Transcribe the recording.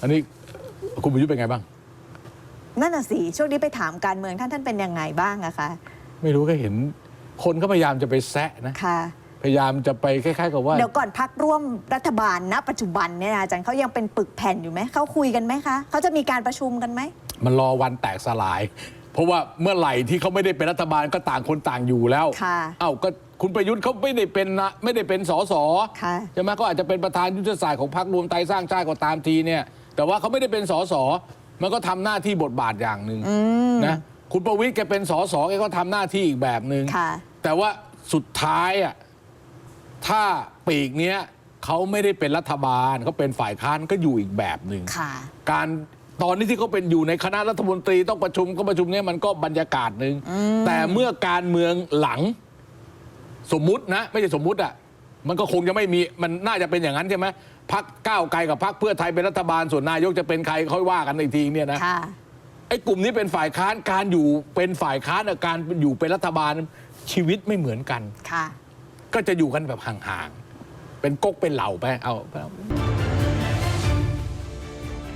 อันนี้คุณประยุทธ์เป็นไงบ้าง นั่นน่ะสิช่วงนี้ไปถามการเมืองท่านท่านเป็นยังไงบ้างอะคะไม่รู้ก็เห็น คนก็พยายามจะไปแซะนะ ค่ะ พยายามจะไปคล้าย ๆ กับว่า เดี๋ยวก่อนพักร่วมรัฐบาลณปัจจุบันเนี่ยนะอาจารย์เขายังเป็นปึกแผ่นอยู่ไหมเขาคุยกันไหมคะเขาจะมีการประชุมกันไหม มันรอวันแตกสลาย เพราะว่าเมื่อไหร่ที่เขาไม่ได้เป็นรัฐบาลก็ต่างคนต่างอยู่แล้ว ค่ะ เอ้าก็คุณประยุทธ์เขาไม่ได้เป็นนะไม่ได้เป็นสสค่ะ ใช่ไหมก็อาจจะเป็นประธานยุทธศาสตร์ของพรรครวมไทยสร้างชาติก็ตามทีเนี่ย แต่ว่าเขาไม่ได้เป็นสสมันก็ทำหน้าที่บทบาทอย่างหนึ่งนะคุณประวิตยแกเป็นสสแกก็ทำหน้าที่อีกแบบหนึ่งค่ะ แต่ว่าสุดท้ายอะถ้าปีกเนี้ยเขาไม่ได้เป็นรัฐบาลเขาเป็นฝ่ายค้านก็อยู่อีกแบบหนึ่ง ค่ะ การตอนนี้ที่เขาเป็นอยู่ในคณะรัฐมนตรีต้องประชุมก็ประชุมเนี่ยมันก็บรรยากาศหนึ่งแต่เมื่อการเมืองหลัง สมมุตินะ ไม่ใช่สมมุติอะ มันก็คงจะไม่มีมันน่าจะเป็นอย่างนั้นใช่ไหมพักก้าวไกลกับพักเพื่อไทยเป็นรัฐบาลส่วนนายกจะเป็นใครค่อยว่ากันอีกทีเนี่ยนะค่ะ ไอ้กลุ่มนี้เป็นฝ่ายค้านการอยู่เป็นฝ่ายค้านกับการอยู่เป็นรัฐบาลชีวิตไม่เหมือนกัน ค่ะ ก็จะอยู่กันแบบห่างๆเป็นก๊กเป็นเหล่าไปเอา